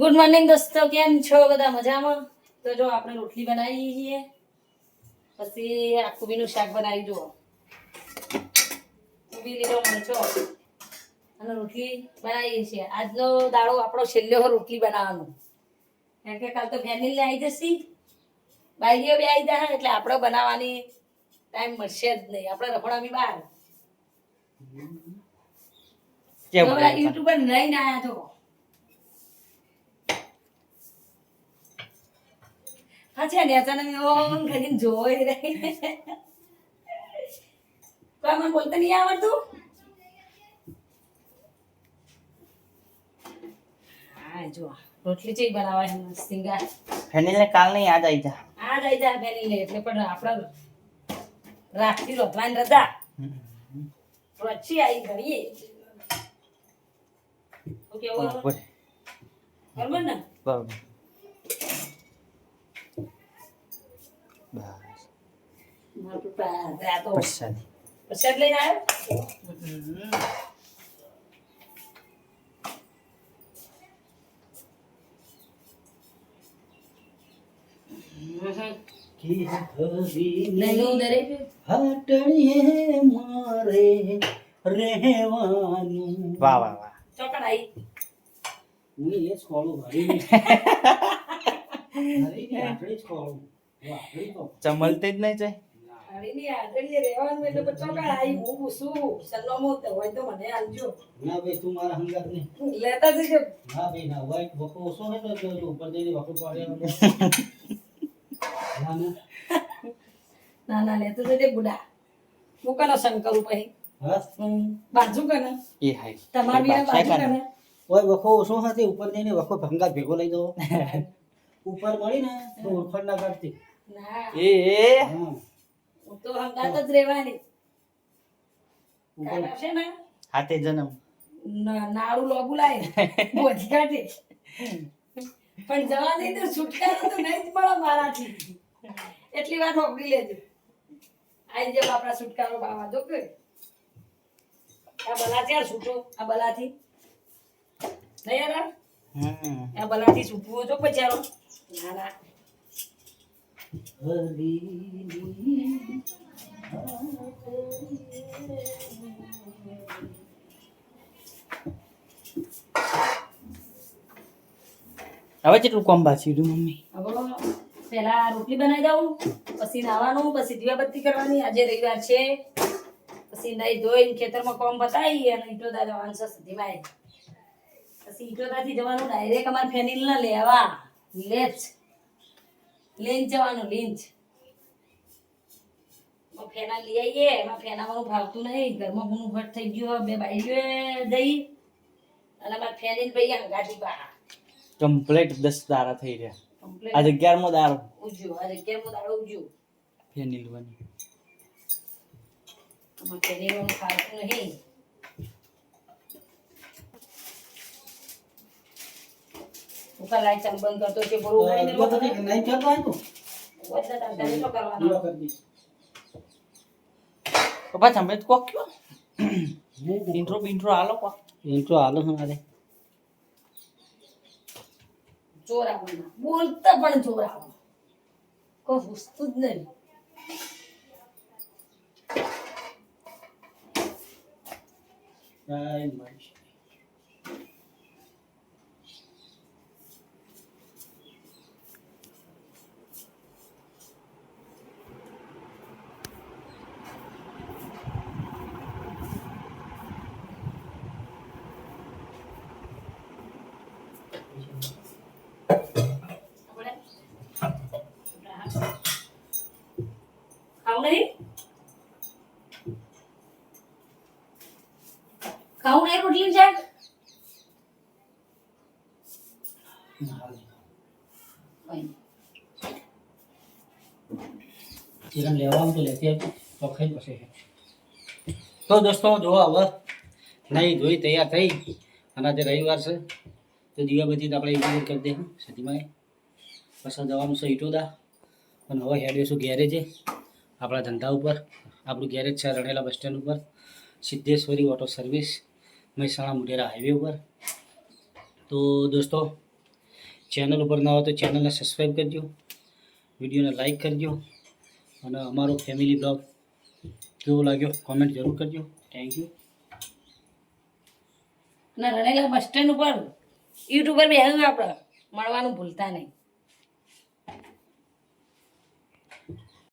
Good morning દોસ્તો કેમ છો? બધા મજામાં? તો જો આપણે રોટલી બનાવી છીએ પછી આ કુબીનું શાક બનાવી જુઓ. કુબી લીધો મરચો. અને રોટલી બનાવીએ છીએ. આજનો દાડો આપણો છેલ્લો રોટલી બનાવવાનો. કેમ કે કાલ તો ફેમિલી આવી જશે. બાઈઓ બી આવી જાય એટલે આપણે બનાવવાની ટાઈમ મળશે જ નહીં. આપણે રખોડા બી બહાર યુટ્યુબર લઈને આવ્યા છો અચ્છા ને અચાનક ઓમ કરીને જોઈ રહી. તો મને બોલતા નહીં આવડતું? હા જો રોટલી ચેક બનાવે છે સિંગા. ફેનિલને કાલ નહીં આજ આવી જા. આ જ આવી બેની લે એટલે પણ આપણા રાખતી રોધવાની રજા. પછી આવી ઘડીએ ઓકે બરોબર ને? બરોબર બસ મારું પપ્પા આ તો પ્રસાદી. પ્રસાદ લઈને આવ્યો? મારે રહેવાનું. વાહ વાહ વાહ. ચોકડ હું એ તો. ચમલતી જ નહીં જાય? રહેવાનું એટલે આવી હું પૂછું. સન્નોમું તો હોય તો મને આલજો ના ભાઈ તું મારા હંગાત લેતા જજો. ના ભાઈ ના વાઈટ વખો ઓછો હે તો જો ઉપર જઈને વખો પાડે ના ના. લેતો જજે બુડા. હું કનો સંગ કરું પછી? બાજુ કને? એ હાય. તમારી બાજુ કને? ઓય વખો ઓછો હતી ઉપર જઈને વખો ભંગાત ભેગો લઈ દો ઉપર મળી ને તો ઓળખાણ ના કાઢતી. ના. એ. હું. તો હંગાત જ રહેવાની. છે ને? હાથે જન્મ. નાળું લોબુ લાય. બોધી કાઢે પણ જવા દઈ તો છુટકારો તો નહીં જ મળે મારાથી. એટલી વાત હોકડી લેજો. આઈ જાવ આપણા છુટકારો બાવા જો કે આ બલા આ છૂટો? આ બલાથી. નહીં આ બલાથી છૂટવું જો પછી ના ના. હવે રોટલી બનાવી દઉં, પછી નાવાનું, પછી દીવાબત્તી કરવાની. આજે રવિવાર છે. પછી નહીં ધોઈને ખેતરમાં કોમ બતાવી અને ઈટોદા જવાનું છે સુધીમાં પછી ઈટોદાથી જવાનું ડાયરેક્ટ અમારે ફેનિલ ના લેવા. લેચ લીંચ જવાનું લીંચ ફેના લઈ આવીએ એમાં ફેનામાં ભાવતું નહીં. ઘરમાં હું ભટ થઈ ગયો બે બાઈ દઈ અને મારા ફેની ભાઈ અંગાથી બહાર. કમ્પ્લીટ દસ તારા થઈ રહ્યા. આજે અગિયારમો દાડો ઉજ્યો આજે અગિયારમો દાડો ઉજ્યો ફેનિલ બની ફેની કેરીવાનું ખાતું નહીં. ઉપર લાઈટ ચાલુ બંધ કરતો છે બરોબર નહીં ને દીવા નહીં ચાલતો તો? બધા તારે તો કરવાનો. પપ્પા તમે જ કોક કયો? હું ઇન્ટ્રો બિન્ટ્રો આલો કો ઇન્ટ્રો આલો ચોર આવવાના બોલતા પણ ચોર આવવાના કોઈ જ નહીં. ખાવું નહીં ખાવું નહીં, રોટલી શાક. ચિકન લેવાનું તો લેતી આવજો તો ખાઈ પછી તો દોસ્તો, જો હવે નહીં ધોઈ તૈયાર થઈ, અને આજે રવિવાર છે, તો દીવાબત્તી તો આપણે ઇન્તજાર કરી દે સતીમાં પછી જવાનું છે ઈટોદા, અને હવે હેડવીશું ગેરેજે આપણા ધંધા ઉપર, આપણું ગેરેજ છે રણેલા બસ સ્ટેન્ડ ઉપર, Siddheshwari auto service Mahesana Modhera highway ઉપર. તો દોસ્તો ચેનલ ઉપર ના હોય તો ચેનલને સબસ્ક્રાઈબ કરજો વિડીયોને લાઈક કરજો, અને અમારો ફેમિલી બ્લોગ કેવો લાગ્યો કોમેન્ટ જરૂર કરજો. થેન્ક યુ અને રણેલા બસ સ્ટેન્ડ ઉપર યુટ્યુબર બે આપણે મળવાનું ભૂલતા નહીં.